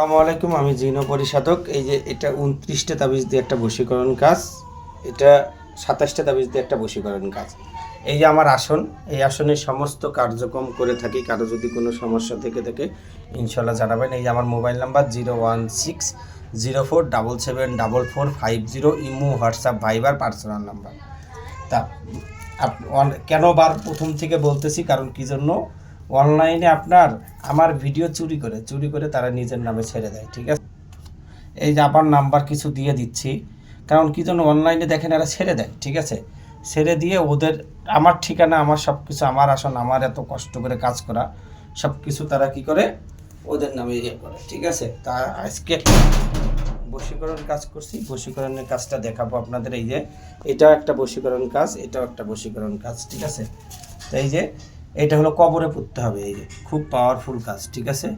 আসসালামু আলাইকুম, আমি জিনো পরিষাদক। এই যে এটা উনত্রিশটা তাবিজ দিয়ে একটা বশীকরণ কাজ, এটা সাতাশটা তাবিজ দিয়ে একটা বশীকরণ কাজ। এই যে আমার আসন, এই আসনের সমস্ত কার্যক্রম করে থাকি, কারও যদি কোনো সমস্যা থেকে থাকে ইনশাল্লাহ জানাবেন। এই যে আমার mobile number, zero one six zero four double seven double four five zero, imo, WhatsApp, Viber personal number. তা কেন বার প্রথম থেকে বলতেছি, কারণ কি জন্য? অনলাইনে আপনার আমার ভিডিও চুরি করে চুরি করে তারা নিজের নামে ছেড়ে দেয়, ঠিক আছে? এই যে আবার নাম্বার কিছু দিয়ে দিচ্ছি, কারণ কি জন্য অনলাইনে দেখেন এরা ছেড়ে দেয়, ঠিক আছে? ছেড়ে দিয়ে ওদের, আমার ঠিকানা, আমার সব কিছু আমার আসন, আমার এত কষ্ট করে কাজ করা সব কিছু তারা কি করে? ওদের নামে ইয়ে করে, ঠিক আছে? তা আজকে বশীকরণ কাজ করছি, বশীকরণের কাজটা দেখাবো আপনাদের, এই যে এটাও একটা বশীকরণ কাজ, এটাও একটা বশীকরণ কাজ, ঠিক আছে? তো এই যে এটা হলো কবরে পুঁততে হবে, এই যে। খুব পাওয়ারফুল কাজ, ঠিক আছে?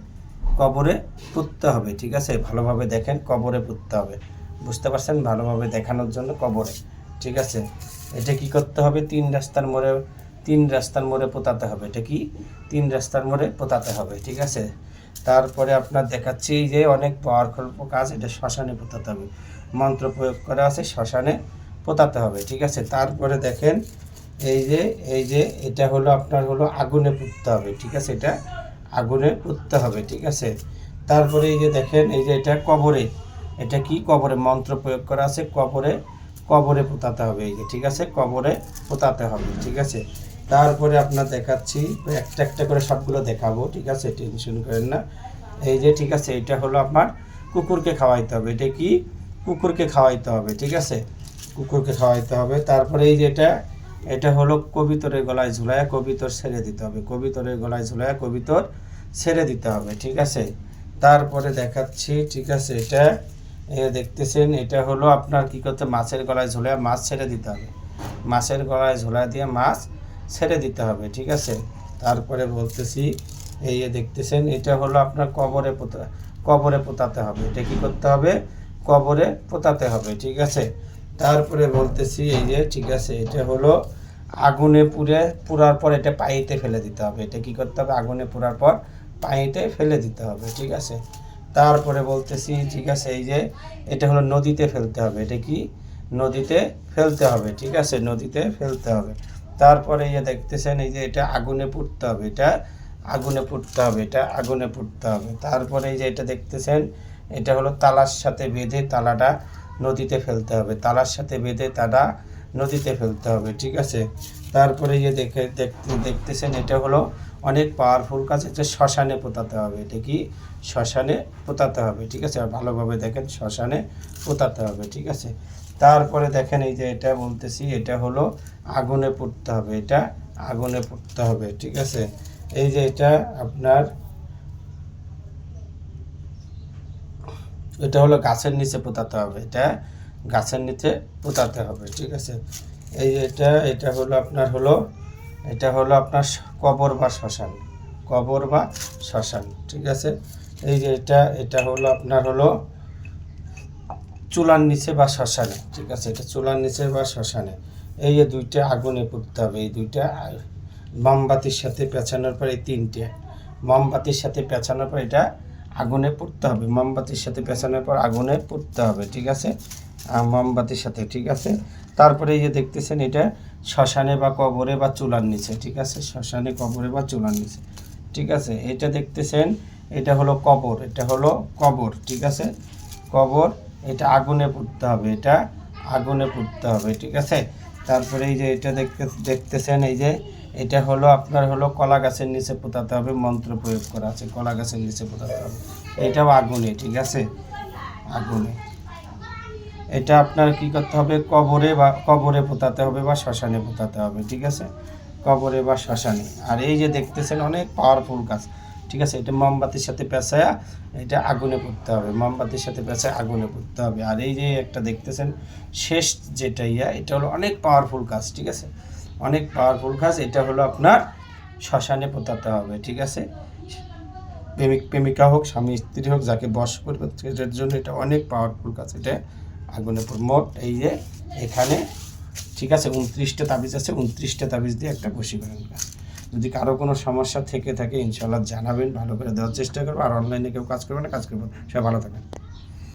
কবরে পুঁততে হবে, ঠিক আছে? ভালোভাবে দেখেন, কবরে পুঁততে হবে। বুঝতে পারছেন? ভালোভাবে দেখানোর জন্য কবরে, ঠিক আছে? এটা কি করতে হবে? তিন রাস্তার মোড়ে, তিন রাস্তার মোড়ে পোতাতে হবে। এটা কি? তিন রাস্তার মোড়ে পোতাতে হবে, ঠিক আছে? তারপরে আপনার দেখাচ্ছি যে অনেক পাওয়ারফুল কাজ, এটা শ্মশানে পোতাতে হবে। মন্ত্র প্রয়োগ করা আছে, শ্মশানে পোতাতে হবে, ঠিক আছে? তারপরে দেখেন এই যে এই যে, এটা হলো আপনার হলো আগুনে পুঁততে হবে, ঠিক আছে? এটা আগুনে পুঁততে হবে, ঠিক আছে? তারপরে এই যে দেখেন, এই যে এটা কবরে, এটা কি কবরে? মন্ত্র প্রয়োগ করা আছে, কবরে কবরে পোতাতে হবে, এই যে, ঠিক আছে? কবরে পোতাতে হবে, ঠিক আছে? তারপরে আপনার দেখাচ্ছি, একটা একটা করে সবগুলো দেখাবো, ঠিক আছে? টেনশন করেন না। এই যে, ঠিক আছে, এটা হলো আপনার কুকুরকে খাওয়াইতে হবে, এটা কি? কুকুরকে খাওয়াইতে হবে, ঠিক আছে? কুকুরকে খাওয়াইতে হবে, তারপরে এই যে এটা এটা হলো কবিতরের গলায় ঝুলায়া কবিতর ছেড়ে দিতে হবে। কবিতরের গলায় ঝুলায়া কবিতর ছেড়ে দিতে হবে, ঠিক আছে? তারপরে দেখাচ্ছি, ঠিক আছে? এটা দেখতেছেন, এটা হলো আপনার কি করতে মাছের গলায় ঝোলায় মাছ ছেড়ে দিতে হবে। মাছের গলায় ঝোলা দিয়ে মাছ ছেড়ে দিতে হবে, ঠিক আছে? তারপরে বলতেছি, এই দেখতেছেন, এটা হলো আপনার কবরে পোতা, কবরে পোতাতে হবে। এটা কি করতে হবে? কবরে পোতাতে হবে, ঠিক আছে? তারপরে বলতেছি, এই যে, ঠিক আছে, এটা হলো আগুনে পুড়ে, পুরার পর এটা পানিতে ফেলে দিতে হবে। এটা কি করতে হবে? আগুনে পুরার পর পানিতে ফেলে দিতে হবে, ঠিক আছে? তারপরে বলতেছি, ঠিক আছে, এই যে, এটা হলো নদীতে ফেলতে হবে। এটা কি? নদীতে ফেলতে হবে, ঠিক আছে, নদীতে ফেলতে হবে। তারপরে এই যে দেখতেছেন, এই যে, এটা আগুনে পুড়তে হবে, এটা আগুনে পুড়তে হবে, এটা আগুনে পুড়তে হবে। তারপরে এই যে, এটা দেখতেছেন, এটা হলো তালার সাথে বেঁধে তালাটা নদীতে ফেলতে হবে। তালার সাথে বেঁধে তারা নদীতে ফেলতে হবে, ঠিক আছে? তারপরে যে দেখে দেখতে দেখতেছেন, এটা হলো অনেক পাওয়ারফুল কাজ, এটা শ্মশানে পোতাতে হবে। এটা কি? শ্মশানে পোতাতে হবে, ঠিক আছে? ভালোভাবে দেখেন, শ্মশানে পোতাতে হবে, ঠিক আছে? তারপরে দেখেন, এই যে এটা বলতেছি, এটা হলো আগুনে পুড়তে হবে, এটা আগুনে পুড়তে হবে, ঠিক আছে? এই যে এটা আপনার এটা হলো গাছের নিচে পোতাতে হবে, এটা গাছের নিচে পোতাতে হবে, ঠিক আছে? এই এটা এটা হলো আপনার হলো, এটা হলো আপনার কবর বা শ্মশান, কবর বা শ্মশান, ঠিক আছে? এই যে এটা এটা হলো আপনার হলো চুলার নিচে বা শ্মশানে, ঠিক আছে? এটা চুলার নিচে বা শ্মশানে। এই যে দুইটা আগুনে পুড়তে হবে, এই দুইটা মোমবাতির সাথে পেঁচানোর পর এই তিনটে, মোমবাতির সাথে পেঁচানোর পর এটা আগুনে পুড়তে হবে। মোমবাতির সাথে পেছানোর পর আগুনে পুড়তে হবে, ঠিক আছে? মোমবাতির সাথে, ঠিক আছে? তারপরে এই যে দেখতেছেন, এটা শ্মশানে বা কবরে বা চুলার নিচে, ঠিক আছে? শ্মশানে, কবরে বা চুলার নিচে, ঠিক আছে? এটা দেখতেছেন, এটা হলো কবর, এটা হলো কবর, ঠিক আছে? কবর, এটা আগুনে পুড়তে হবে, এটা আগুনে পুড়তে হবে, ঠিক আছে? তারপরে এই যে এটা দেখতে দেখতেছেন, এই যে এটা হলো আপনার হলো কলা গাছের নিচে পোতাতে হবে, মন্ত্র প্রয়োগ করা আছে, কলা গাছের নিচে পোতাতে হবে। এটাও আগুনে, ঠিক আছে? আগুনে। এটা আপনার কি করতে হবে? কবরে বা, কবরে পোতাতে হবে বা শ্মশানে পোতাতে হবে, ঠিক আছে? কবরে বা শ্মশানে। আর এই যে দেখতেছেন, অনেক পাওয়ারফুল গাছ, ঠিক আছে? এটা মোমবাতির সাথে পেঁচায়া এটা আগুনে পুড়তে হবে, মোমবাতির সাথে পেঁচায় আগুনে পুড়তে হবে। আর এই যে একটা দেখতেছেন, শেষ যেটা ইয়া, এটা হলো অনেক পাওয়ারফুল কাজ ঠিক আছে? অনেক পাওয়ারফুল কাজ, এটা হলো আপনার শ্মশানে পোতাতে হবে, ঠিক আছে? প্রেমিক, প্রেমিকা হোক, স্বামী, স্ত্রী হোক, যাকে বশ করবে, সেটার জন্য এটা অনেক পাওয়ারফুল কাজ, এটা আগুনে পুড়- মোট এই যে এখানে, ঠিক আছে, উনত্রিশটা তাবিজ আছে, উনত্রিশটা তাবিজ দিয়ে একটা বশীকরণ কাজ। যদি কারও কোনো সমস্যা থেকে থাকে ইনশাল্লাহ জানাবেন, ভালো করে দেওয়ার চেষ্টা করব, আর অনলাইনে কেউ কাজ করবে না, কাজ করব সবাই ভালো থাকবেন।